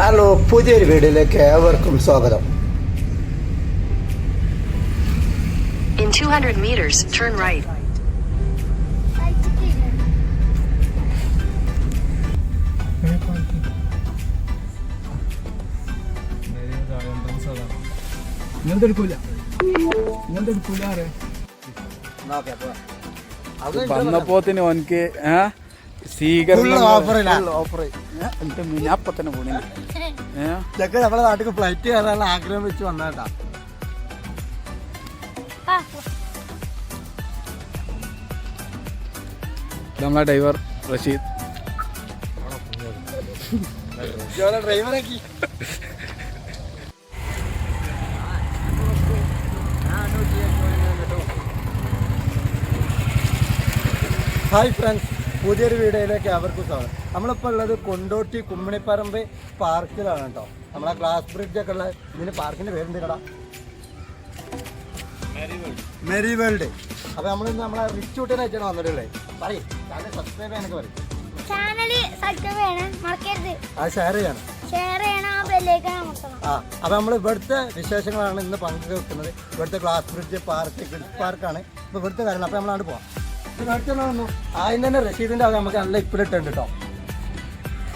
Hello പുതിയൊരു വീഡിയോയിലേക്ക് ഏവർക്കും സ്വാഗതം. In 200 meters, turn right. ഇങ്ങനത്തെ എടുക്കൂല ഇങ്ങനത്തെ എടുക്കൂല വന്നപ്പോത്തിന് ഓനക്ക് ഏ? സ്വീകരണം ഓഫറില്ല എന്നിട്ട് ഞാൻ അപ്പൊ തന്നെ പോണി. ഏ? ഇതൊക്കെ നമ്മളെ നാട്ടിൽ ഫ്ലൈറ്റ് കയറാനുള്ള ആഗ്രഹം വെച്ച് വന്നാട്ടാ നമ്മളെ ഡ്രൈവർ റഷീദ്. ഡ്രൈവറാക്കി ഹായ് ഫ്രണ്ട്സ് പുതിയൊരു വീടിലേക്ക് അവർക്കും സ്വാഗതം. നമ്മളിപ്പോൾ ഉള്ളത് കൊണ്ടോട്ടി കുമ്മണിപ്പറമ്പ് പാർക്കിലാണ് കേട്ടോ. നമ്മളെ ഗ്ലാസ് ബ്രിഡ്ജ് ഒക്കെ ഉള്ള ഇതിന് പാർക്കിന്റെ പേരെന്ത് കടാ മെരി വേൾഡ് അപ്പൊ നമ്മൾ നമ്മളെ റിച്ച് ഊട്ടനായിട്ടാണ് വന്നിട്ടുള്ളത്. പറയും സബ്സ്ക്രൈബ് ചെയ്യാനൊക്കെ പറയും. ചാനൽ സബ്സ്ക്രൈബ് ചെയ്യണം മറക്കരുത്. ആ ഷെയർ ചെയ്യണം. ഷെയർ ചെയ്യണം ആ ആ അപ്പോൾ നമ്മൾ ഇവിടുത്തെ വിശേഷങ്ങളാണ് ഇന്ന് പങ്കുവെക്കുന്നത്. ഇവിടുത്തെ ഗ്ലാസ് ബ്രിഡ്ജ് പാർക്ക് കിഡ്സ് പാർക്കാണ് ഇപ്പൊ ഇവിടുത്തെ കാര്യങ്ങൾ അപ്പോൾ നമ്മളാണ്ട് പോവാം. ആദ്യം തന്നെ റഷീദിന്റെ അത് നമുക്ക് നല്ല ഇപ്പിലിട്ടുണ്ട് കേട്ടോ.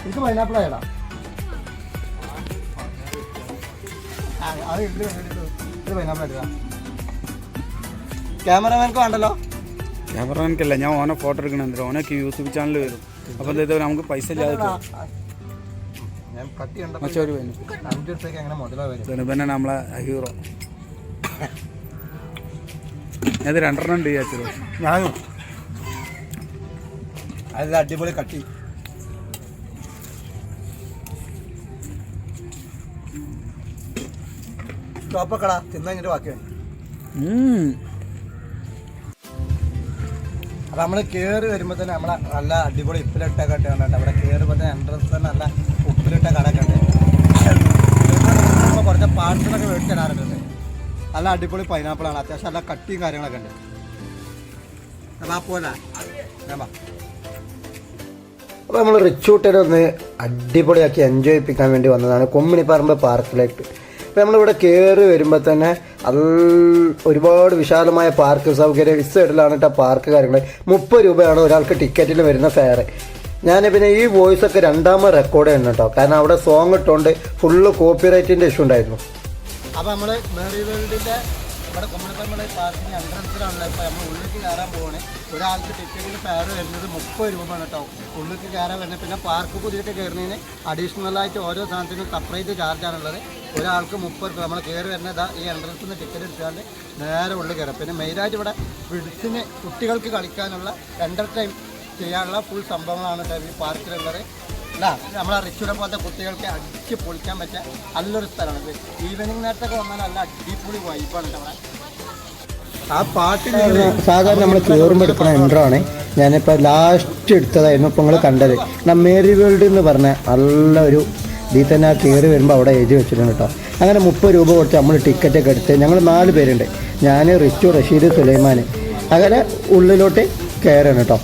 എനിക്ക് പൈനാപ്പിൾ ആയടാ. അത്. ഇത് പൈനാപ്പിൾ ആയിട്ടാ ക്യാമറമാൻക്ക് വേണ്ടല്ലോ? ക്യാമറമാൻക്കല്ല ഞാൻ ഓനെ ഫോട്ടോ എടുക്കണമെന്നില്ല ഓനൊക്കെ യൂട്യൂബ് ചാനൽ വരും. അപ്പൊ എന്താ നമുക്ക് പൈസ ഇല്ലാതെ ധനുബനെ നമ്മളെ ഹീറോ അത് രണ്ടെണ്ണം ഉണ്ട് വിചാരിച്ചത്. ഞാനും. അത് അടിപൊളി കട്ടി. സ്റ്റോപ്പൊക്കെടാ തിന്ന കഴിഞ്ഞിട്ട് ബാക്കിയാണ് അപ്പൊ നമ്മൾ കേറി വരുമ്പോ തന്നെ നമ്മളെ നല്ല അടിപൊളി ഉപ്പിലിട്ട കട്ട കണ്ടിട്ട് അവിടെ കേറുമ്പോ തന്നെ എൻട്രൻസ് തന്നെ നല്ല ഉപ്പിലിട്ട കടക്കുണ്ട് കുറച്ച് പാർട്സിലൊക്കെ മേടിച്ച് തരാറുണ്ട് നല്ല അടിപൊളി പൈനാപ്പിൾ ആണ്. അത്യാവശ്യം നല്ല കട്ടിയും കാര്യങ്ങളൊക്കെ ഉണ്ട്. അപ്പൊ പോലെ അപ്പോൾ നമ്മൾ റിച്ചൂട്ടിനെ ഒന്ന് അടിപൊളിയാക്കി എൻജോയ് ചെയ്യിപ്പിക്കാൻ വേണ്ടി വന്നതാണ് കൊമ്മിണിപ്പറമ്പ് പാർക്കിലേക്ക് അപ്പോൾ നമ്മളിവിടെ കയറി വരുമ്പോൾ തന്നെ അത് ഒരുപാട് വിശാലമായ പാർക്ക് സൗകര്യം. ഈ സൈഡിലാണ് കേട്ടോ പാർക്ക് കാര്യങ്ങൾ മുപ്പത് രൂപയാണ് ഒരാൾക്ക് ടിക്കറ്റിൽ വരുന്ന ഫെയർ ഞാൻ പിന്നെ ഈ വോയിസ് ഒക്കെ രണ്ടാമത് റെക്കോർഡ് ചെയ്യുന്നു കേട്ടോ കാരണം അവിടെ സോങ് ഇട്ടുകൊണ്ട് ഫുള്ള് കോപ്പിറൈറ്റിന്റെ ഇഷ്യൂ ഉണ്ടായിരുന്നു. അപ്പോൾ നമ്മൾ മേറി വേൾഡിന്റെ ഇവിടെ കുമ്മണപ്പമ്മളെ പാർക്കിന് എൻട്രൻസിലാണല്ലോ ഇപ്പോൾ നമ്മൾ ഉള്ളിലേക്ക് കയറാൻ പോവാണ്. ഒരാൾക്ക് ടിക്കറ്റിന് ഫെയർ വരുന്നത് മുപ്പത് രൂപയാണ് കേട്ടോ. ഉള്ളിലേക്ക് കയറാൻ വരുന്നത്. പിന്നെ പാർക്ക് പുതിയിട്ട് കയറുന്നതിന് അഡീഷണലായിട്ട് ഓരോ സാധനത്തിനും സെപ്പറേറ്റ് ചാർജാണുള്ളത് ഒരാൾക്ക് മുപ്പത് രൂപ. നമ്മൾ കയറി വരുന്നത് ഈ എൻട്രൻസിൽ നിന്ന് ടിക്കറ്റ് എടുക്കാണ്ട് നേരെ ഉള്ളിൽ കയറാം. പിന്നെ മെയിനായിട്ട് ഇവിടെ വിഡ്സിന് കുട്ടികൾക്ക് കളിക്കാനുള്ള എന്റർടൈൻ ചെയ്യാനുള്ള ഫുൾ സംഭവങ്ങളാണ് ഈ പാർക്കിലുള്ളത് നമ്മളെ റിച്ചുടെ പോലത്തെ കുട്ടികൾക്ക് അടിച്ച് പൊളിക്കാൻ പറ്റിയ നല്ലൊരു സ്ഥലമാണ്. ഈവനിങ് നേരത്തൊക്കെ വന്നാൽ നല്ല അടിപൊളി വൈബാണ് അവിടെ ആ പാട്ടിൽ സാധാരണ നമ്മൾ ചോറുമ്പോൾ എടുക്കുന്ന എൻട്രോ ആണ്. ഞാനിപ്പോൾ ലാസ്റ്റ് എടുത്തതായിരുന്നു ഇപ്പോൾ നിങ്ങൾ കണ്ടത്. ഞാൻ മേരി വേൾഡ് എന്ന് പറഞ്ഞ നല്ല ഒരു ഇതിൽ തന്നെ ആ കയറി വരുമ്പോൾ അവിടെ എഴുതി വെച്ചിട്ടുണ്ട് കേട്ടോ. അങ്ങനെ മുപ്പത് രൂപ കൊടുത്ത് നമ്മൾ ടിക്കറ്റൊക്കെ എടുത്ത് ഞങ്ങൾ നാല് പേരുണ്ട്. ഞാൻ റിച്ചു റഷീദ് സുലൈമാൻ അങ്ങനെ ഉള്ളിലോട്ട് കയറാണ് കേട്ടോ.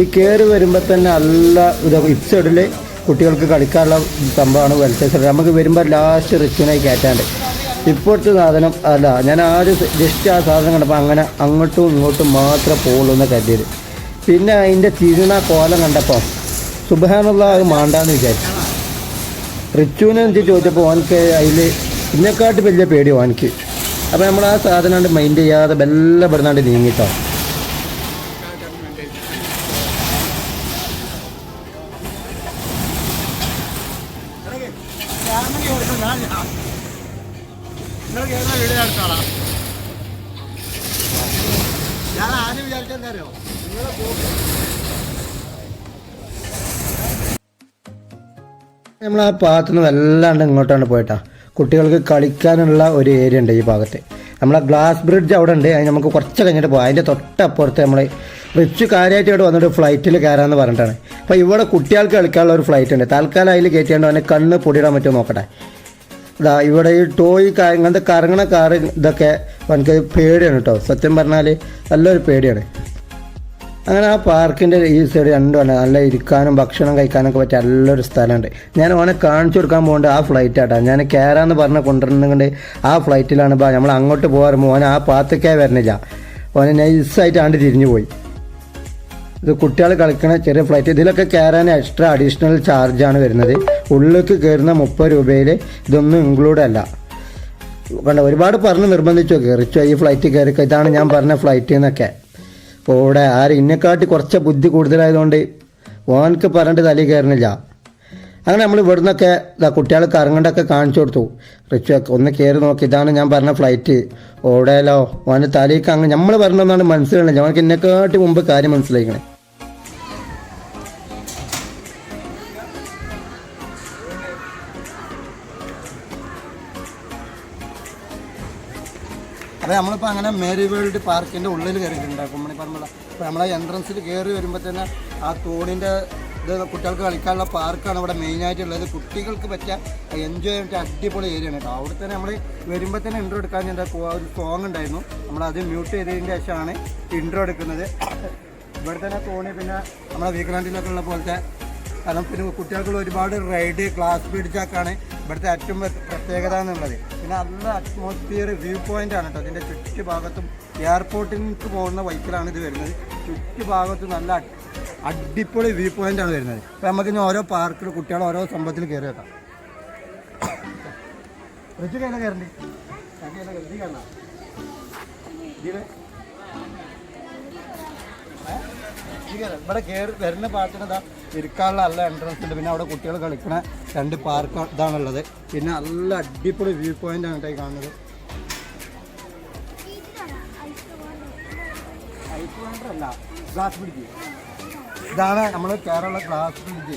ഈ കയറി വരുമ്പോൾ തന്നെ നല്ല ഇത് ഇപ്സൈഡിൽ കുട്ടികൾക്ക് കളിക്കാനുള്ള സംഭവമാണ് വെൽഫെയർ നമുക്ക് വരുമ്പോൾ ലാസ്റ്റ് റിച്ചിനായി കയറ്റാണ്ട്. ഇപ്പോഴത്തെ സാധനം അല്ല ഞാൻ ആദ്യം ജസ്റ്റ് ആ സാധനം കണ്ടപ്പോൾ അങ്ങനെ അങ്ങോട്ടും ഇങ്ങോട്ടും മാത്രമേ പോകുള്ളൂ എന്ന് കരുതിയത്. പിന്നെ അതിന്റെ തിരുണ കോലം കണ്ടപ്പോൾ സുബാനുള്ള അത് മാണ്ടാന്ന് വിചാരിച്ചു. റിച്ചുവിനെ എനിക്ക് ചോദിച്ചപ്പോൾ ഓനക്ക് അതിൽ ഇതിനെക്കാട്ട് വലിയ പേടി ഓനക്ക് അപ്പോൾ നമ്മൾ ആ സാധനം മൈൻഡ് ചെയ്യാതെ ബെല്ല പെടുന്നാണ്ട് ഭാഗത്തു നിന്ന് വല്ലാണ്ട് ഇങ്ങോട്ടാണ് പോയിട്ടാ. കുട്ടികൾക്ക് കളിക്കാനുള്ള ഒരു ഏരിയ ഉണ്ട് ഈ ഭാഗത്ത്. നമ്മളെ ഗ്ലാസ് ബ്രിഡ്ജ് അവിടെ ഉണ്ട്. അതിന് നമുക്ക് കുറച്ച് കഴിഞ്ഞിട്ട് പോകാം അതിന്റെ തൊട്ടപ്പുറത്ത് നമ്മൾ റിച്ച് കാര്യമായിട്ട് ഇവിടെ വന്നിട്ട് ഫ്ലൈറ്റിൽ കയറാമെന്ന് പറഞ്ഞിട്ടാണ്. അപ്പോൾ ഇവിടെ കുട്ടികൾക്ക് കളിക്കാനുള്ള ഒരു ഫ്ലൈറ്റ് ഉണ്ട്. തൽക്കാലം അതിൽ കയറ്റിയാണ്ട് അവനെ കണ്ണ് പൊടിയിടാൻ പറ്റുമോ നോക്കട്ടെ. ഇതാ ഇവിടെ ഈ ടോയ് ഇങ്ങനത്തെ കറങ്ങണ കാറ് ഇതൊക്കെ എനിക്ക് പേടിയാണ് കേട്ടോ സത്യം പറഞ്ഞാൽ നല്ലൊരു പേടിയാണ്. അങ്ങനെ ആ പാർക്കിന്റെ ഈ സൈഡ് രണ്ടുമാണ് നല്ല ഇരിക്കാനും ഭക്ഷണം കഴിക്കാനൊക്കെ പറ്റിയ നല്ലൊരു സ്ഥലമുണ്ട്. ഞാൻ ഓനെ കാണിച്ചു കൊടുക്കാൻ പോകേണ്ട ആ ഫ്ലൈറ്റ് ആട്ടാ. ഞാൻ കയറാന്ന് പറഞ്ഞ കൊണ്ടുവരുന്നുണ്ട്. ആ ഫ്ലൈറ്റിലാണ് ബാ. നമ്മൾ അങ്ങോട്ട് പോകാറുമ്പോൾ ഓനെ ആ പാത്തേക്കേ വരണില്ല. ഓനെ നൈസായിട്ട് ആണ്ട് തിരിഞ്ഞു പോയി. ഇത് കുട്ടികൾ കളിക്കുന്ന ചെറിയ ഫ്ലൈറ്റ് ഇതിലൊക്കെ കയറാൻ എക്സ്ട്രാ അഡീഷണൽ ചാർജാണ് വരുന്നത്. ഉള്ളിലേക്ക് കയറുന്ന മുപ്പത് രൂപയിൽ ഇതൊന്നും ഇൻക്ലൂഡ് അല്ല. കണ്ട? ഒരുപാട് പറഞ്ഞ് നിർബന്ധിച്ചു കയറിച്ചോ ഈ ഫ്ലൈറ്റ് കയറി ഇതാണ് ഞാൻ പറഞ്ഞ ഫ്ലൈറ്റ് എന്നൊക്കെ. ഇവിടെ ആര് ഇന്നെക്കാട്ടി കുറച്ച് ബുദ്ധി കൂടുതലായതുകൊണ്ട് ഓനക്ക് പറഞ്ഞിട്ട് തലയിൽ കയറുന്നില്ല അങ്ങനെ നമ്മൾ ഇവിടുന്നൊക്കെ ഇതാ കുട്ടികൾക്ക് ഇറങ്ങേണ്ടൊക്കെ കാണിച്ചു കൊടുത്തു. റിച്ചു ഒന്ന് കയറി നോക്കി. ഇതാണ് ഞാൻ പറഞ്ഞ ഫ്ലൈറ്റ്. ഓടേലോ. ഓന്റെ തലയ്ക്ക് അങ്ങനെ നമ്മൾ പറഞ്ഞൊന്നാണ് മനസ്സിലായില്ല ഞങ്ങൾക്ക് ഇന്നെക്കാട്ടി മുമ്പ് കാര്യം മനസ്സിലായിക്കണേ. അപ്പോൾ നമ്മളിപ്പോൾ അങ്ങനെ മേരി വേൾഡ് പാർക്കിന്റെ ഉള്ളിൽ കയറിയിട്ടുണ്ട്. കുമ്മണി പറമ്പള അപ്പോൾ നമ്മളെ എൻട്രൻസിൽ കയറി വരുമ്പോൾ തന്നെ ആ തോണിന്റെ ഇത് കുട്ടികൾക്ക് കളിക്കാനുള്ള പാർക്കാണ് ഇവിടെ മെയിനായിട്ടുള്ളത് കുട്ടികൾക്ക് പറ്റിയ എൻജോയ് ചെയ്തിട്ട് അടിപൊളി ഏരിയ ആണ് കേട്ടോ. അവിടെ തന്നെ നമ്മൾ വരുമ്പോൾ തന്നെ ഇൻട്രോ എടുക്കാൻ ഒരു സോങ് ഉണ്ടായിരുന്നു. നമ്മളത് മ്യൂട്ട് ചെയ്തതിന് ശേഷമാണ് ഇൻട്രോ എടുക്കുന്നത്. ഇവിടെ തന്നെ തോണി പിന്നെ നമ്മളെ വീക്ക്ലാൻഡിലൊക്കെ ഉള്ള പോലത്തെ കാരണം പിന്നെ കുട്ടികൾക്കുള്ള ഒരുപാട് റൈഡ് ക്ലാസ് പിടിച്ചാക്കാണ് ഇവിടുത്തെ ഏറ്റവും പ്ര- പ്രത്യേകത എന്നുള്ളത്. പിന്നെ നല്ല അറ്റ്മോസ്ഫിയർ വ്യൂ പോയിന്റ് ആണ് കേട്ടോ ഇതിന്റെ ചുറ്റുഭാഗത്തും എയർപോർട്ടിലേക്ക് പോകുന്ന വൈക്കിലാണ് ഇത് വരുന്നത്. ചുറ്റുഭാഗത്ത് നല്ല അടിപൊളി വ്യൂ പോയിന്റ് ആണ് വരുന്നത്. അപ്പോൾ നമുക്ക് ഇനി ഓരോ പാർക്കിൽ കുട്ടികൾ ഓരോ സംഭവത്തിൽ കയറി വെക്കാം. റിച്ചു കയ്യിലെ കയറണ്ടേ? ഇവിടെ കയറി വരുന്ന പാട്ടിന് ഇതാ ഇരിക്കാനുള്ള നല്ല എൻട്രൻസ് ഉണ്ട്. പിന്നെ അവിടെ കുട്ടികൾ കളിക്കണ രണ്ട് പാർക്ക് ഇതാണുള്ളത്. പിന്നെ നല്ല അടിപൊളി വ്യൂ പോയിന്റ് ആണ് കേട്ടോ കാണുന്നത്. അല്ല ഗ്ലാസ് ഇതാണ് നമ്മൾ കേരള ഗ്ലാസ് ബ്രിഡ്ജ്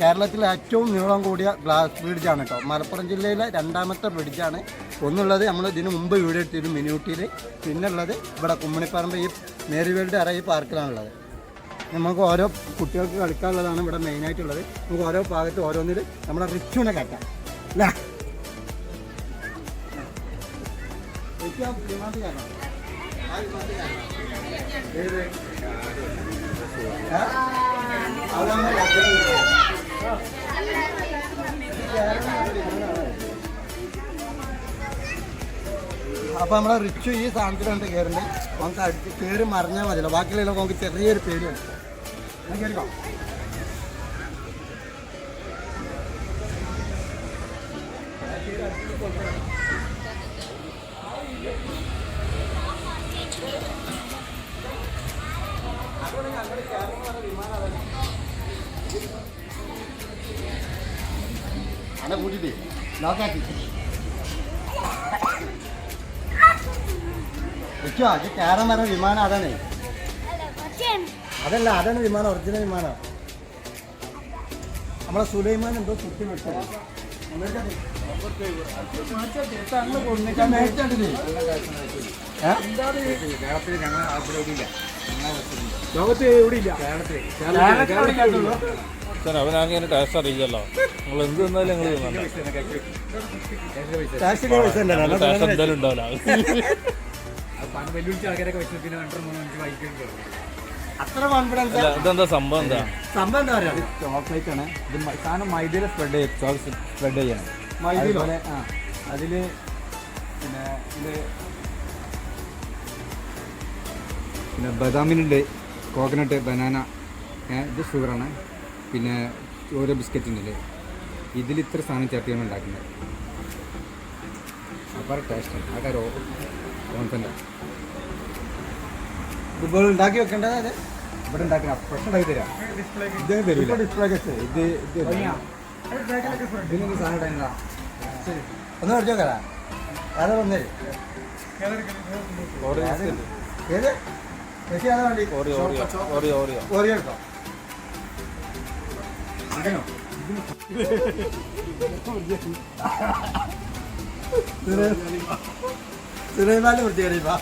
കേരളത്തിലെ ഏറ്റവും നീളം കൂടിയ ഗ്ലാസ് ബ്രിഡ്ജാണ് കേട്ടോ. മലപ്പുറം ജില്ലയിലെ രണ്ടാമത്തെ ബ്രിഡ്ജാണ് ഒന്നുള്ളത് നമ്മൾ ഇതിന് മുമ്പ് വീഡിയോ എടുത്തിരുന്നു മിനിയൂട്ടിയിൽ പിന്നെ ഉള്ളത് ഇവിടെ കുമ്മണിപ്പറമ്പ് ഈ മേരിവേൾഡ് അറ ഈ പാർക്കിലാണുള്ളത് നമുക്ക് ഓരോ കുട്ടികൾക്ക് കളിക്കാനുള്ളതാണ് ഇവിടെ മെയിനായിട്ടുള്ളത് നമുക്ക് ഓരോ ഭാഗത്ത് ഓരോന്നിൽ നമ്മുടെ റിച്ചുവിനെ കയറ്റാം അല്ലേ റിച്ചു കയറ്റുന്നത്. അപ്പൊ നമ്മളെ റിച്ചു ഈ സാധനത്തിലുണ്ട് കയറുന്നത് നമുക്ക് അടിച്ച് കയറി മറിഞ്ഞാൽ മതിയല്ലോ. ബാക്കിയുള്ള നമുക്ക് ചെറിയൊരു പേടിയാണ് ഞാൻ കയറിക്കോ അവിടെ കൂട്ടിട്ടേ ലോക്കാക്കി റിച്ചു അത് കയറാൻ പറഞ്ഞ വിമാനം അതാണ്. അതല്ല അതാണ് വിമാനം ഒറിജിനൽ വിമാനം. നമ്മളെ സുലൈമാൻ എന്തോ കുട്ടി വിട്ടത് ലോകത്ത് ടേസ്റ്റ് അറിയില്ലല്ലോ. നിങ്ങൾ എന്ത് തന്നാലും ടേസ്റ്റ് എന്തായാലും ഉണ്ടാവില്ല. വെല്ലുവിളിച്ച ആൾക്കാരൊക്കെ വെച്ച്. പിന്നെ രണ്ടര മൂന്ന് അഞ്ച് വായിക്കുന്നുണ്ട് അത്ര കോൺഫിഡൻസ് ഇതെന്താ സംഭവം എന്താ? സംഭവം എന്താ പറയാ? ചോക്ലേറ്റ് ആണ്. ഇത് മ- സാധനം മൈദയിൽ സ്പ്രെഡ് ചെയ്യും സ്പ്രെഡ് ചെയ്യണം. മൈദയിലോ? ആ അതിൽ പിന്നെ ഇത് പിന്നെ ബദാമിനുണ്ട് കോക്കനട്ട് ബനാന ഇത് ഷുഗറാണ് പിന്നെ ഓരോ ബിസ്ക്കറ്റിന്റെ ഇതിൽ ഇത്ര സാധനം ചേർത്തിയാണ് ഉണ്ടാക്കുന്നത്. അപ്പോൾ ടേസ്റ്റ് ആ കാര്യം ഓൺസന്റെ ഫുട്ബോൾ ഉണ്ടാക്കി വെക്കേണ്ടത് അതെ ഇവിടെ ഉണ്ടാക്കണം. ഫ്രഷ് ഉണ്ടാക്കി തരാം. ഇത് തരില്ല ഡിസ്പ്ലേ ഒക്കെ ഇത് ഇത് ഇതിനൊക്കെ സാധനം ഉണ്ടായിരുന്നതാ ഒന്ന് പഠിച്ചു നോക്കടാ അതെ വന്നേ? ഏത്? ചേച്ചി അതാ വേണ്ടി? Oreo Oreo. Oreo Oreo. Oreo എടുത്തോ സുലൈമാനെ വൃത്തിയാണ് ഇപ്പൊ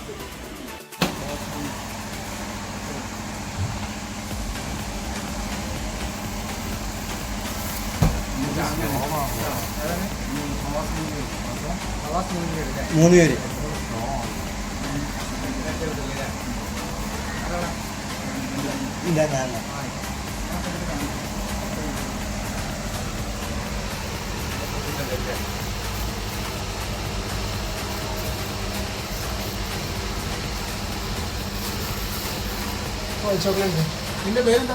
മൂന്ന് പേര് ഇല്ല. ഞാൻ ചോക്ലേറ്റ്. നിന്റെ പേരെന്താ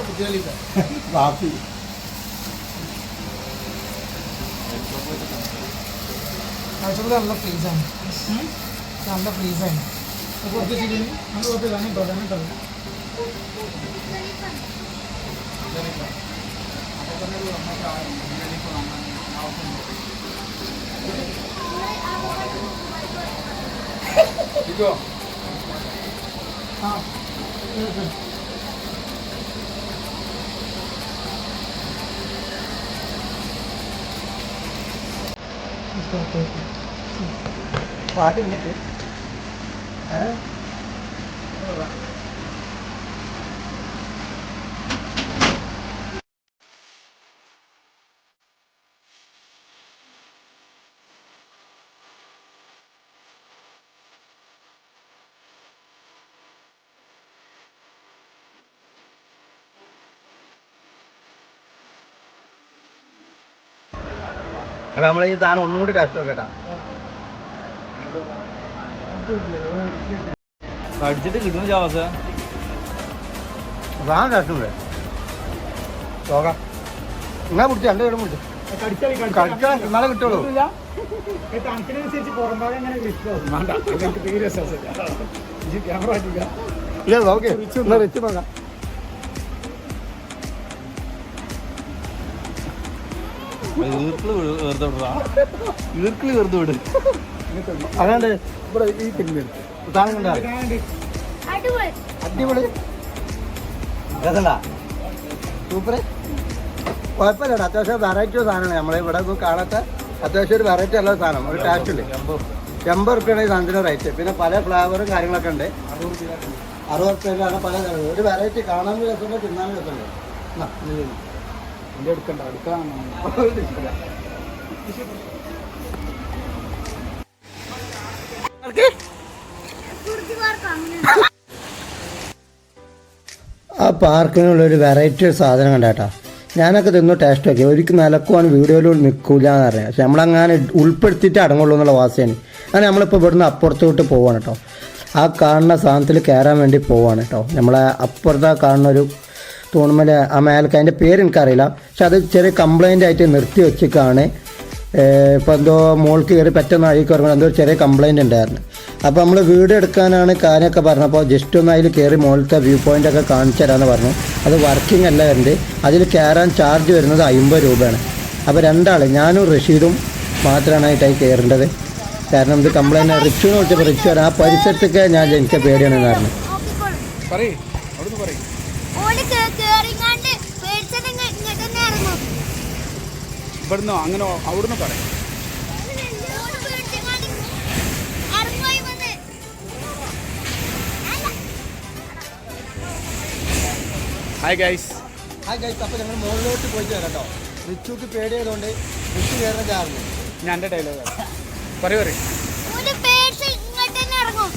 കുട്ടികളിക്ക വാപ്പി ചോക്ലേറ്റ് നല്ല ഫ്രീസാണ് നല്ല ഫ്രീസാണ് കുറച്ച് ചിരി നമ്മൾ കുറച്ച് തന്നെ കേട്ടോ തന്നെ കേട്ടോ ആ ഇത് പാട്ട് ഇങ്ങോട്ട് അപ്പൊ നമ്മളെ ഈ സാധനം ഒന്നുകൂടി ടേസ്റ്റ് നോക്കട്ടാ കടിച്ചിട്ട് നോക്കേ ടേസ്റ്റ് ഉണ്ട് നോക്കാം പിടിച്ചു? രണ്ട് പേരും പിടിച്ചു. കിട്ടുള്ളൂ. ഈർക്കിൾ വെറുതെ വിടാ ഈർക്കിൾ വെറുതെ വിട്. അതാണ്ട് ഇവിടെ ഈ തിരുമ്പി കണ്ടാ? അടിപൊളി. സൂപ്പർ കുഴപ്പമില്ല അത്യാവശ്യം വെറൈറ്റി സാധനമാണ്. നമ്മളെ ഇവിടെ ഒന്നും കാണാത്ത അത്യാവശ്യം ഒരു വെറൈറ്റി അല്ല സാധനം. ഒരു ടേസ്റ്റ് ഇല്ലേ? എൺപത് റുപ്യാണ് ഈ സാധനത്തിന് റേറ്റ് പിന്നെ പല ഫ്ലേവറും കാര്യങ്ങളൊക്കെ ഉണ്ട്. അറുപത് റുപ്യയിലാണ് പല ഒരു വെറൈറ്റി കാണാൻ രസമുണ്ട് തിന്നാനും രസമുണ്ട്. എന്റെ എടുക്കണ്ട എടുക്കാൻ ആ പാർക്കിനുള്ള ഒരു വെറൈറ്റി സാധനം കണ്ടാട്ടാ. ഞാനൊക്കെ തിന്നു ടേസ്റ്റ് നോക്കി ഒരിക്കൽ നിലക്കുവാൻ വീഡിയോയിൽ നിൽക്കൂല എന്ന് പറയാം. പക്ഷെ നമ്മളങ്ങനെ ഉൾപ്പെടുത്തിയിട്ട് അടങ്ങുള്ളൂ എന്നുള്ള വാസയാണ് അങ്ങനെ നമ്മളിപ്പോൾ ഇവിടുന്ന് അപ്പുറത്തോട്ട് പോവാണ് കേട്ടോ. ആ കാണുന്ന സാധനത്തിൽ കയറാൻ വേണ്ടി പോവാണ് കേട്ടോ. നമ്മളെ അപ്പുറത്ത് കാണുന്ന ഒരു തൂണുമല ആ മേലക്ക അതിന്റെ പേര് എനിക്കറിയില്ല. പക്ഷെ അത് ചെറിയ കംപ്ലൈന്റ് ആയിട്ട് നിർത്തി വെച്ചിട്ടാണ് ഇപ്പോൾ എന്തോ മോൾക്ക് കയറി പെട്ടെന്ന് അഴുകി കയറുമ്പോൾ എന്തോ ചെറിയ കംപ്ലൈന്റ് ഉണ്ടായിരുന്നു. അപ്പോൾ നമ്മൾ വീട് എടുക്കാനാണ് കാര്യമൊക്കെ പറഞ്ഞപ്പോൾ ജസ്റ്റ് ഒന്ന് അതിൽ കയറി മുകളിലത്തെ വ്യൂ പോയിന്റ് ഒക്കെ കാണിച്ചു തരാമെന്ന് പറഞ്ഞു. അത് വർക്കിംഗ് അല്ല വരുന്നത് അതിൽ കയറാൻ ചാർജ് വരുന്നത് അമ്പത് രൂപയാണ്. അപ്പോൾ രണ്ടാൾ ഞാനും റഷീദും മാത്രമാണ് ആയിട്ടായി കയറേണ്ടത്. കാരണം ഇത് കംപ്ലൈന്റ് റിച്ചുവിനെ വിളിച്ചപ്പോൾ റിച്ചു ആ പരിസരത്തൊക്കെ ഞാൻ ജനിച്ച പേടിയാണെന്ന് പറഞ്ഞു നോക്കിക്കോളും പറയ് അവിടുന്ന് പറയ് ഓൽ കേറിങ്ങാണ്ട് ഇങ്ങ- ഇങ്ങോട്ട് തന്നെ ഇറങ്ങും ഇവിടുന്ന് അങ്ങനെ അവിടുന്ന് പറയും. ഹായ് ഗൈസ് ഹായ് ഗൈസ് അപ്പോൾ ഞങ്ങൾ മുകളിലോട്ട് പോയിട്ട് വരാം കേട്ടോ. റിച്ചുക്ക് പേടിയായതുകൊണ്ട് റിച്ചു കയറുന്ന ചാർജ്. ഞാൻ എന്റെ ഡയലോഗ് പറയൂ പറയ്. ഇങ്ങോട്ട് തന്നെ ഇറങ്ങും.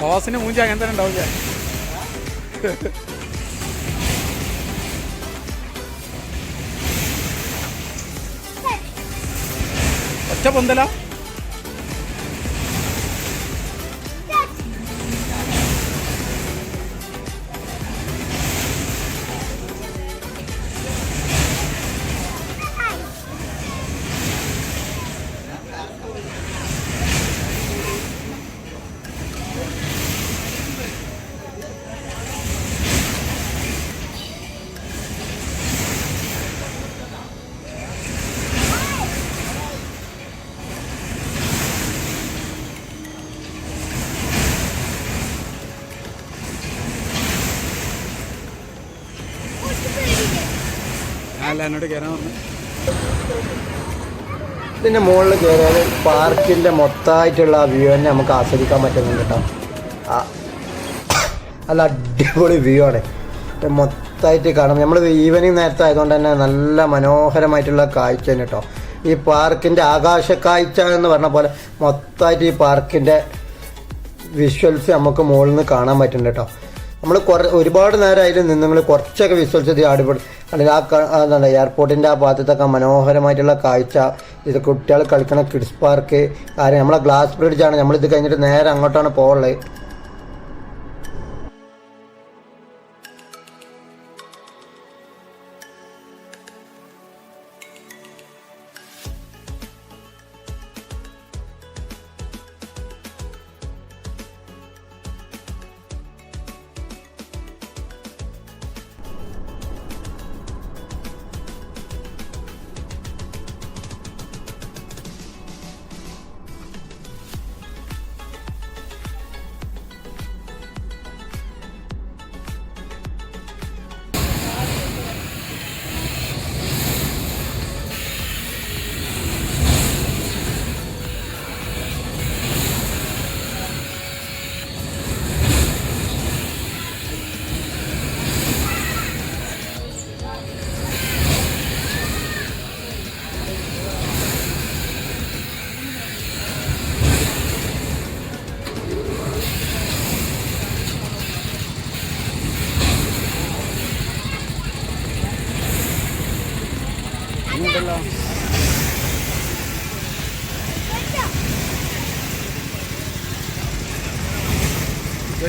ബോസിന് മൂഞ്ചി അങ്ങനെ തന്നെ ഉണ്ടാവില്ല ഒറ്റ പൊന്തല? ഞാൻ എന്നോട് കയറാൻ പറഞ്ഞു ഇതിന്റെ മുകളിൽ കയറിയാൽ പാർക്കിന്റെ മൊത്തമായിട്ടുള്ള വ്യൂ തന്നെ നമുക്ക് ആസ്വദിക്കാൻ പറ്റുന്നുണ്ട് കേട്ടോ. നല്ല അടിപൊളി വ്യൂ ആണ്. മൊത്തമായിട്ട് കാണാം. നമ്മൾ ഈവനിങ് നേരത്തെ ആയതുകൊണ്ട് തന്നെ നല്ല മനോഹരമായിട്ടുള്ള കാഴ്ച തന്നെ കേട്ടോ. ഈ പാർക്കിന്റെ ആകാശ കാഴ്ച എന്ന് പറഞ്ഞ പോലെ മൊത്തമായിട്ട് ഈ പാർക്കിന്റെ വിഷ്വൽസ് നമുക്ക് മുകളിൽ നിന്ന് കാണാൻ പറ്റുന്നുണ്ട് കേട്ടോ. നമ്മൾ കുറ ഒരുപാട് നേരമായാലും നിന്ന് നിങ്ങൾ കുറച്ചൊക്കെ വിശ്വസിച്ചത് അടിപൊളി. അല്ലെങ്കിൽ ആ എന്താണ് എയർപോർട്ടിന്റെ ആ ഭാഗത്തൊക്കെ മനോഹരമായിട്ടുള്ള കാഴ്ച ഇത് കുട്ടികൾ കളിക്കണ കിഡ്സ് പാർക്ക് കാര്യം നമ്മളെ ഗ്ലാസ് ബ്രിഡ്ജാണ്. നമ്മളിത് കഴിഞ്ഞിട്ട് നേരെ അങ്ങോട്ടാണ് പോകുള്ളത്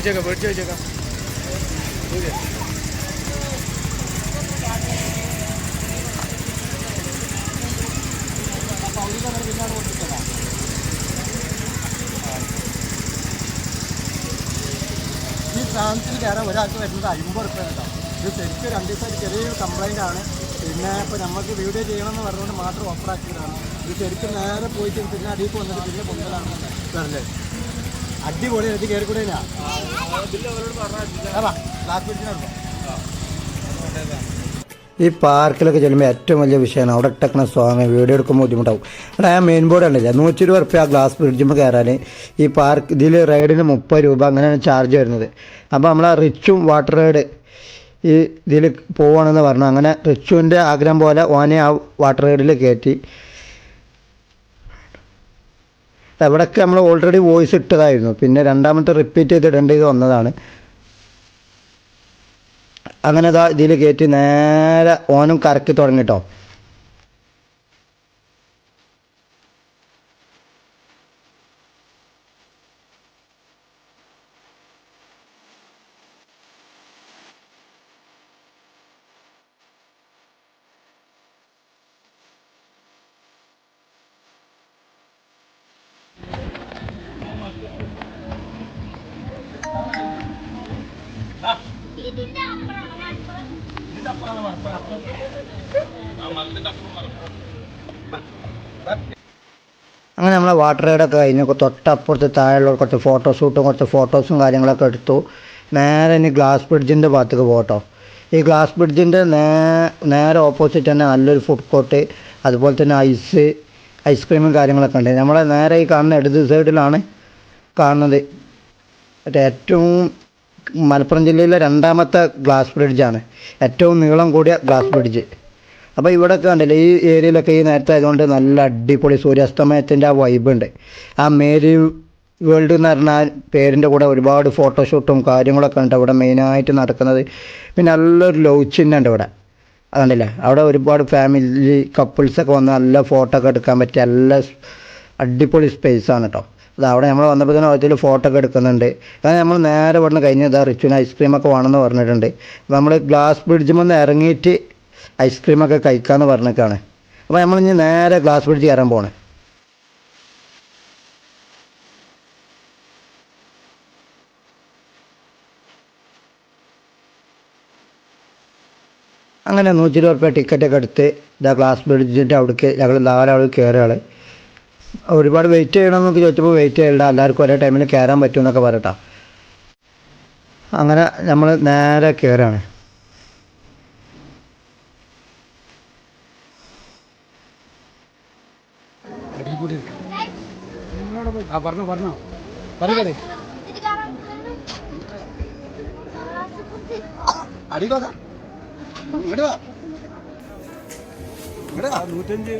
ചോദിച്ചേക്കാം പേടിച്ച് ചോദിച്ചേക്കാം ഈ സാധനത്തിൽ കയറാൻ ഒരാൾക്ക് വരുന്നത്? അമ്പത് റുപ്യ കേട്ടോ. ഇത് ശരിക്കും രണ്ട് ദിവസമായിട്ട് ചെറിയൊരു കംപ്ലൈന്റ് ആണ്. പിന്നെ ഇപ്പോൾ നമുക്ക് വീഡിയോ ചെയ്യണമെന്ന് പറഞ്ഞുകൊണ്ട് മാത്രം ഓഫറാക്കിയതാണ് ഇത് ശരിക്കും നേരെ പോയിട്ട് പിന്നെ അടിയിൽ വന്നിട്ട് പിന്നെ പൊങ്കലാണ്. വരല്ലേ അടിപൊളി ഇത് കയറിക്കൂടെ കൂടെ ഈ പാർക്കിലൊക്കെ ചെല്ലുമ്പോൾ ഏറ്റവും വലിയ വിഷയമാണ് അവിടെ ഇട്ടക്കണ സോങ് വീഡിയോ എടുക്കുമ്പോൾ ബുദ്ധിമുട്ടാവും. അവിടെ ആ മെയിൻ ബോർഡ് ഉണ്ടല്ലേ നൂറ്റി ഇരുപത് റുപ്യ ഗ്ലാസ് ബ്രിഡ്ജിൽ കയറാൻ ഈ പാർക്ക് ഇതിൽ റൈഡിന് മുപ്പത് രൂപ അങ്ങനെയാണ് ചാർജ് വരുന്നത്. അപ്പോൾ നമ്മൾ ആ റിച്ചും വാട്ടർ റൈഡ് ഈ ഇതിൽ പോവുകയാണെന്ന് പറഞ്ഞു. അങ്ങനെ റിച്ചുവിന്റെ ആഗ്രഹം പോലെ ഓനെ ആ വാട്ടർ റൈഡിൽ കയറ്റി എവിടെയൊക്കെ നമ്മൾ ഓൾറെഡി വോയിസ് ഇട്ടതായിരുന്നു. പിന്നെ രണ്ടാമത്തെ റിപ്പീറ്റ് ചെയ്ത് ഇടേണ്ടി വന്നതാണ്. അങ്ങനെ ഇതാ ഇതിൽ കയറ്റി നേരെ ഓനും കറക്കി തുടങ്ങിട്ടോ നമ്മളെ വാട്ടർ റൈഡൊക്കെ കഴിഞ്ഞ് തൊട്ടപ്പുറത്ത് താഴെയുള്ള കുറച്ച് ഫോട്ടോഷൂട്ടും കുറച്ച് ഫോട്ടോസും കാര്യങ്ങളൊക്കെ എടുത്തു. നേരെ ഇനി ഗ്ലാസ് ബ്രിഡ്ജിന്റെ ഭാഗത്തേക്ക് പോകട്ടോ. ഈ ഗ്ലാസ് ബ്രിഡ്ജിന്റെ നേ നേരെ ഓപ്പോസിറ്റ് തന്നെ നല്ലൊരു ഫുഡ് കോർട്ട് അതുപോലെ തന്നെ ഐസ് ഐസ്ക്രീമും കാര്യങ്ങളൊക്കെ ഉണ്ട്. നമ്മളെ നേരെ ഈ കാണുന്ന ഇടത് സൈഡിലാണ് കാണുന്നത് ഏറ്റവും മലപ്പുറം ജില്ലയിലെ രണ്ടാമത്തെ ഗ്ലാസ് ബ്രിഡ്ജാണ് ഏറ്റവും നീളം കൂടിയ ഗ്ലാസ് ബ്രിഡ്ജ് അപ്പോൾ ഇവിടെ കണ്ടില്ലേ ഈ ഏരിയയിലൊക്കെ ഈ നേരത്തെ ആയതുകൊണ്ട് നല്ല അടിപൊളി സൂര്യാസ്തമയത്തിന്റെ ആ വൈബ് ഉണ്ട്. ആ മേരി വേൾഡ് എന്ന് പറഞ്ഞാൽ പേരിന്റെ കൂടെ ഒരുപാട് ഫോട്ടോഷൂട്ടും കാര്യങ്ങളൊക്കെ ഉണ്ട് അവിടെ മെയിനായിട്ട് നടക്കുന്നത്. പിന്നെ നല്ലൊരു ലവ് ചിഹ്നം ഉണ്ട് ഇവിടെ. അതുണ്ടല്ലേ അവിടെ ഒരുപാട് ഫാമിലി കപ്പിൾസൊക്കെ വന്ന് നല്ല ഫോട്ടോ ഒക്കെ എടുക്കാൻ പറ്റിയ നല്ല അടിപൊളി സ്പേസാണ് കേട്ടോ അത് അവിടെ നമ്മൾ വന്നപ്പോൾ തന്നെ അതിൽ ഫോട്ടോ ഒക്കെ എടുക്കുന്നുണ്ട്. കാരണം നമ്മൾ നേരെ ഇവിടുന്ന് കഴിഞ്ഞ് ഇതാ റിച്ചുവിന് ഐസ്ക്രീമൊക്കെ വേണമെന്ന് പറഞ്ഞിട്ടുണ്ട്. നമ്മൾ ഗ്ലാസ് ബ്രിഡ്ജിൽ നിന്ന് ഇറങ്ങിയിട്ട് ഐസ്ക്രീമൊക്കെ കഴിക്കാമെന്ന് പറഞ്ഞേക്കാണ്. അപ്പോൾ നമ്മൾ ഇനി നേരെ ഗ്ലാസ് ബ്രിഡ്ജ് കയറാൻ പോകണേ അങ്ങനെ നൂറ്റി ഇരുപത് റുപ്യ ടിക്കറ്റൊക്കെ എടുത്ത് ഇതാ ഗ്ലാസ് ബ്രിഡ്ജിന്റെ അവിടേക്ക് ഞങ്ങൾ നാലാൾ കയറുകയാണ് ഒരുപാട് വെയിറ്റ് ചെയ്യണമെന്നൊക്കെ ചോദിച്ചപ്പോൾ വെയിറ്റ് ചെയ്യണ്ട എല്ലാവർക്കും ഒരേ ടൈമിൽ കയറാൻ പറ്റുമെന്നൊക്കെ പറയട്ടോ അങ്ങനെ നമ്മൾ നേരെ കയറുകയാണ് ആ പറഞ്ഞോ പറഞ്ഞോ. ഇങ്ങോട്ട് വാ. നൂറ്റഞ്ച്.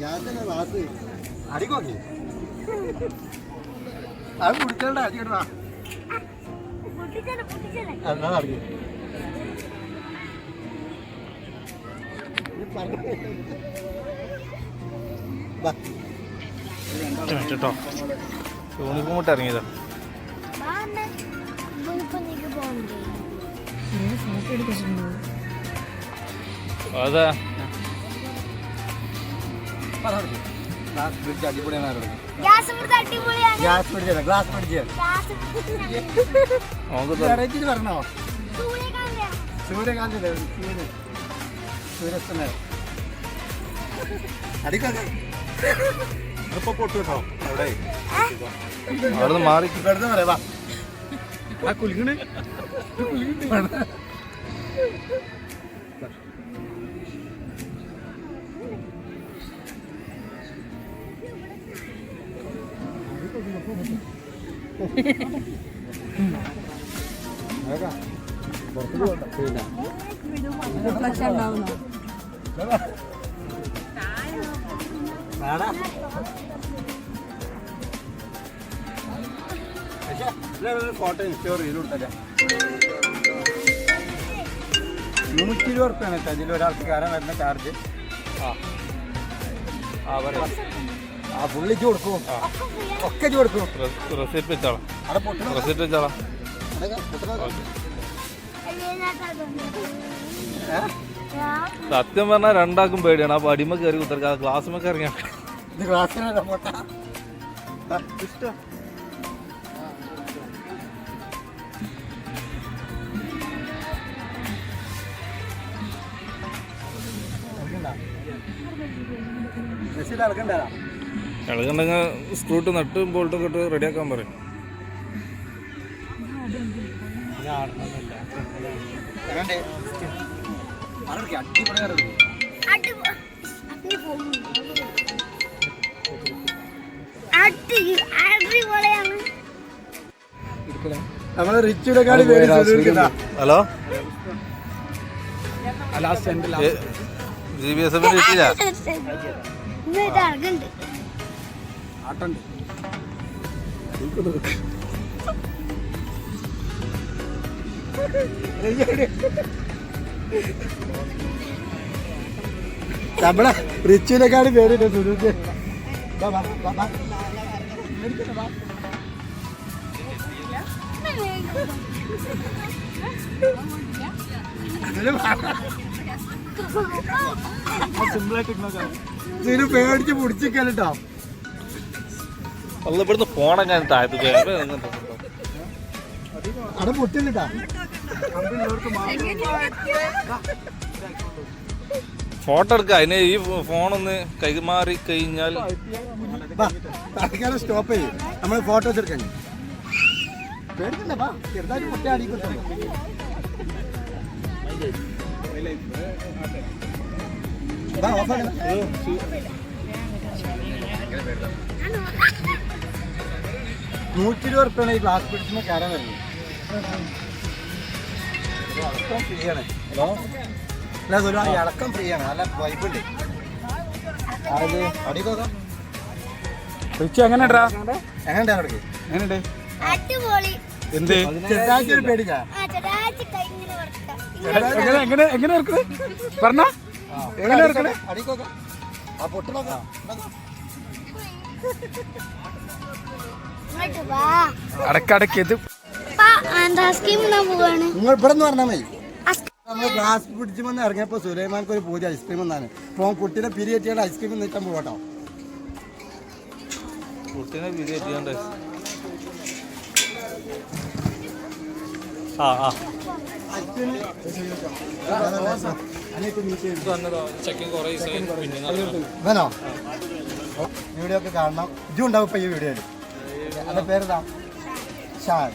ഞാൻ തന്നെ അടിക്കോക്കി അത് കുടിക്കണ്ട അടിക്കണ്ടാ അടിക്കും കേട്ടോ. യൂണിഫോം ഇട്ട് ഇറങ്ങിയതാ അതാ. ഗ്ലാസ് പിടിച്ച് അടിപൊളിയാണ് ഗ്ലാസ് പിടിച്ചത് ഗ്ലാസ് വെറൈറ്റി പറഞ്ഞോ? സൂര്യകാന്തിയാ. സൂര്യകാന്തി സൂര്യ സൂര്യസ്തമേ അടിക്കൊക്കെ ഇപ്പൊ പൊട്ടു കേട്ടോ. അവിടെ. അവിടെ മാറി. വെറുതെ പറയാ ആ കുലുങ്ങണ്. ഫോട്ടോ ഇൻസ്റ്റോർ ചെയ്ത് കൊടുത്തല്ലേ നൂറ്റി ഇരുപത് റുപ്യാണ് കേട്ടോ ഇതിൽ ഒരാൾക്ക് കയറാൻ വരുന്ന ചാർജ് ആ. ആ പറയാം. ആ പുള്ളിക്ക് കൊടുക്കും. ഒക്കെ കൊടുക്കും. റെസിപ്റ്റ് വെച്ചാളാം. റെസിപ്റ്റ് വെച്ചാളാം. സത്യം പറഞ്ഞാൽ രണ്ടാക്കും പേടിയാണ്. അപ്പൊ അടിമ കയറി കുത്തിറക്കാം ക്ലാസ്സുമൊക്കെ ഇറങ്ങിയാ ക്ലാസ്സിനല്ല ഇഷ്ടം. മെസ്സി നടക്കണ്ടോ ഇളകുണ്ടെങ്കിൽ സ്ക്രൂട്ട് നട്ടും ബോൾട്ടും ഇട്ട് റെഡിയാക്കാൻ പറയും നമ്മൾ റിച്ചിയുടെ കാടി പേര് hello G B S F ഇറങ്ങുന്നുണ്ട് ആട്ടുണ്ട്. നമ്മളെ റിച്ചിയുടെ കാടി പേരുണ്ട് സുരൂക്ക് പേടിച്ച് പിടിച്ചിക്കല്ലോ അല്ല ഇവിടുന്ന് ഞാൻ താഴത്ത് അവിടെ പൊട്ടില്ലട്ടാ ഫോട്ടോ എടുക്ക അതിന് ഈ ഫോണൊന്ന് കൈമാറി കഴിഞ്ഞാൽ തൽക്കാലം സ്റ്റോപ്പ് ചെയ്യും. നമ്മൾ ഫോട്ടോ എടുക്കാൻ ചെറുതായിട്ട് അടിക്കുന്നുണ്ടോ ഓഫാക്കണം നൂറ്റി ഇരുപത് റുപ്യാണ് ഈ ഗ്ലാസ് പിടിച്ചിന് കയറാൻ വരുന്നത്. ഇളക്കം ഫ്രീ ആണ്. ഹലോ? അല്ല ഒരു ഇളക്കം ഫ്രീ ആണ്. നല്ല വൈബുണ്ട് അത് അടിക്കോക്കാം റിച്ച് എങ്ങനെയാ എങ്ങനെ അവിടേക്ക് എങ്ങനെയുണ്ട്? എന്ത്? ചെറുതായിട്ട് ഒരു പേടിക്കാ. എങ്ങനെ എങ്ങനെ പറഞ്ഞ. എങ്ങനെ ഇറക്കണേ അടിക്കോക്കാം ആ പൊട്ട് നോക്കാം. അടക്കടക്ക് ഇത് നിങ്ങൾ ഇവിടെ നിന്ന് പറഞ്ഞാൽ മതി നമ്മൾ ഗ്ലാസ് പിടിച്ചു വന്ന് ഇറങ്ങിയപ്പോൾ സുലൈമാൻക്ക് ഒരു പൂജ ഐസ്ക്രീം എന്നാണ് അപ്പോൾ കുട്ടീനെ പിരിയേറ്റിയാണ് ഐസ്ക്രീം നിൽക്കാൻ പോകട്ടോ കുട്ടീനെ ആ ആ. വേണോ വീഡിയോ ഒക്കെ കാണണം. ഇതും ഉണ്ടാവും ഇപ്പൊ ഈ വീഡിയോയിൽ അതിന്റെ പേരെന്താ? ഷാൻ?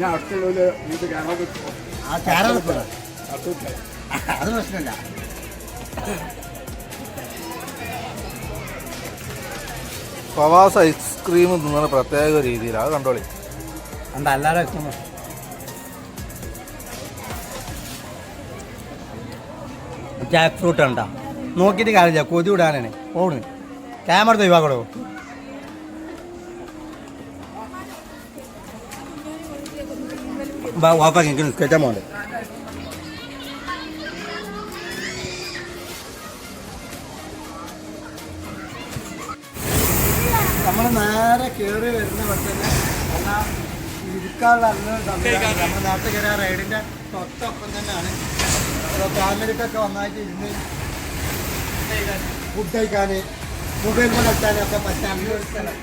ഞാൻ അടുത്തുള്ള ആ അത് പ്രശ്നമില്ല. പവാസ് ഐസ്ക്രീം തിന്നുന്ന പ്രത്യേക രീതിയിലാണ് കണ്ടോളി. എന്താ അല്ലാതെ ജാക്ക് ഫ്രൂട്ട് ഉണ്ടാ? നോക്കിയിട്ട് കാര്യമില്ല കൊതി വിടാനാണ്. ഓണ് ക്യാമറ ഒഴിവാക്കടോ പോകണ്ടേ. നമ്മൾ നേരെ കയറി വരുന്ന പോലെ തന്നെ എന്നാ ഇരിക്കാനുള്ള നല്ലൊരു സംവിധാനം റൈഡിന്റെ തൊട്ടൊപ്പം തന്നെയാണ്. ഫാമിലിക്കൊക്കെ ഒന്നായിട്ട് ഇരുന്ന് ഫുഡ് കഴിക്കാൻ മൊബൈൽ വെച്ചാലൊക്കെ പറ്റാൻ അങ്ങനെ ഒരു സ്ഥലം.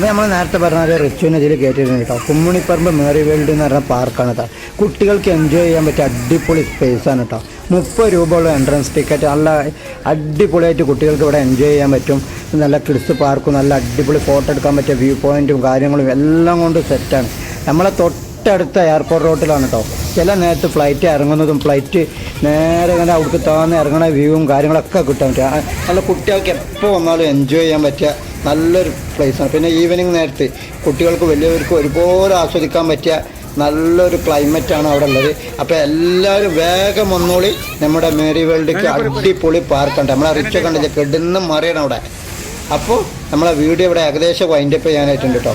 അപ്പോൾ നമ്മൾ നേരത്തെ പറഞ്ഞ റിച്ചുവിനെ ഇതിൽ കയറ്റിയിരുന്നു കേട്ടോ. കുമ്മണിപ്പറമ്പ് മേറി വേൾഡ് എന്ന് പറഞ്ഞ പാർക്കാണ് കേട്ടോ. കുട്ടികൾക്ക് എൻജോയ് ചെയ്യാൻ പറ്റിയ അടിപൊളി സ്പേസാണ് കേട്ടോ. മുപ്പത് രൂപ ഉള്ള എൻട്രൻസ് ടിക്കറ്റ് നല്ല അടിപൊളിയായിട്ട് കുട്ടികൾക്ക് ഇവിടെ എൻജോയ് ചെയ്യാൻ പറ്റും. നല്ല ക്രിസ് പാർക്കും നല്ല അടിപൊളി ഫോട്ടോ എടുക്കാൻ പറ്റിയ വ്യൂ പോയിന്റും കാര്യങ്ങളും എല്ലാം കൊണ്ട് സെറ്റാണ് നമ്മളെ തൊട്ടടുത്ത എയർപോർട്ട് റോട്ടിലാണ് കേട്ടോ. ചില നേരത്ത് ഫ്ലൈറ്റ് ഇറങ്ങുന്നതും ഫ്ലൈറ്റ് നേരെ ഇങ്ങനെ അവിടേക്ക് താന്ന് ഇറങ്ങണ വ്യൂവും കാര്യങ്ങളൊക്കെ കിട്ടാൻ പറ്റുക നല്ല കുട്ടികൾക്ക് എപ്പോൾ വന്നാലും എൻജോയ് ചെയ്യാൻ പറ്റിയ നല്ലൊരു പ്ലേസാണ് പിന്നെ ഈവനിങ് നേരത്തെ കുട്ടികൾക്ക് വലിയവർക്കും ഒരുപോലെ ആസ്വദിക്കാൻ പറ്റിയ നല്ലൊരു ക്ലൈമറ്റാണ് അവിടെ ഉള്ളത്. അപ്പോൾ എല്ലാവരും വേഗം വന്നോളി. നമ്മുടെ മേരി വേൾഡിക്ക് അടിപൊളി പാർക്കുണ്ട് നമ്മളെ റിച്ച് കണ്ടില്ല കെടുന്ന മറിയണം അവിടെ. അപ്പോൾ നമ്മളെ വീഡിയോ ഇവിടെ ഏകദേശം വൈൻഡപ്പ് ചെയ്യാനായിട്ടുണ്ട് കേട്ടോ.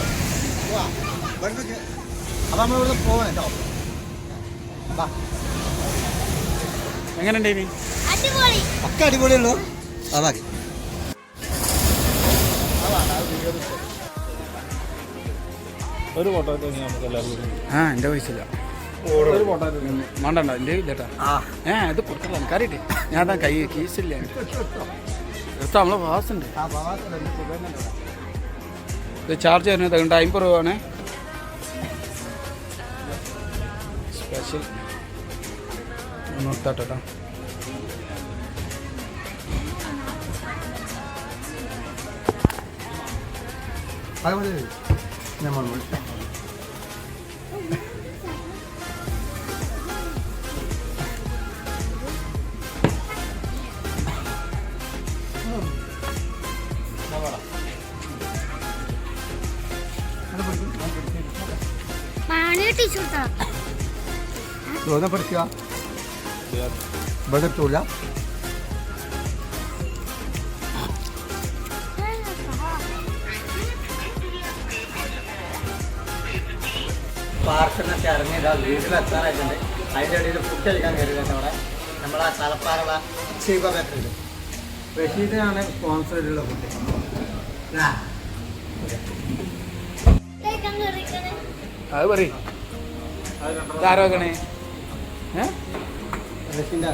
എങ്ങനെയുണ്ട് ഒക്കെ അടിപൊളിയുള്ളൂ അതാക്കി ഒരു നമുക്ക് എല്ലാവർക്കും ആ എന്റെ വയസ്സില്ല ഇല്ല. ഒരു വേണ്ടണ്ട എന്റെ ഇല്ലട്ടാ ഏ ഇത് കൊടുക്കല എനിക്കറിയില്ലേ ഞാൻ താ കൈ കീസില്ല എടുത്താ നമ്മളെ വാസ് ഉണ്ട്. ഇത് ചാർജ് വരുന്നത് അതുകൊണ്ട് അമ്പത് രൂപയാണ് സ്പെഷ്യൽ നിർത്താട്ടോ മാണി ടീഷർട്ടാ ലോകം പഠിക്കുക. ഇവിടെ എത്തൂല ഇറങ്ങി ഇറങ്ങിയത് വീട്ടിലെത്താറായിട്ടുണ്ട് അതിന്റെ ഇടയിൽ ഫുഡ് കഴിക്കാൻ കയറിയിട്ടുണ്ട് അവിടെ. നമ്മളെ തലപ്പാറുള്ള ഷീബ ബേക്കറിയിൽ റഷീദിനാണ് സ്പോൺസർ ചെയ്തിട്ടുള്ള ഫുഡ് അത് പറയും. ഇതാരോക്കണേ ഏ? റഷീന്റെ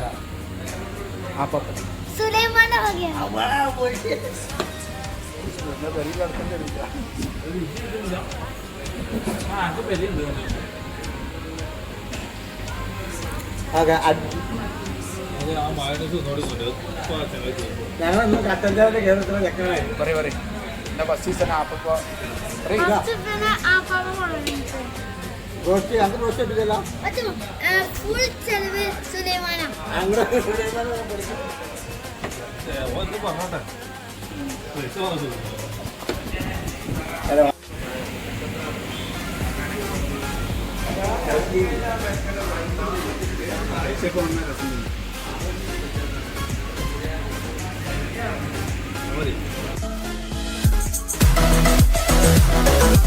ആ പത്ത് സുലൈമാന്റെ ഞങ്ങളൊന്ന് കട്ടൻചാവിന്റെ കേരളത്തിലെ ചെക്കനായി. പറയും പറയും. എന്റെ ഫസ്റ്റ് സീസൺ അപ്പോൾ പറയും. ഫസ്റ്റ് പിന്നെ ആ പവർ കൊണ്ടുവന്നിട്ട് റോസ്റ്റ് അത് റോസ്റ്റ് ഇട്ടില്ല ഫുൾ ചെലവ് സുലൈമാനാ. അങ്ങനെ പറഞ്ഞോട്ടെ രസം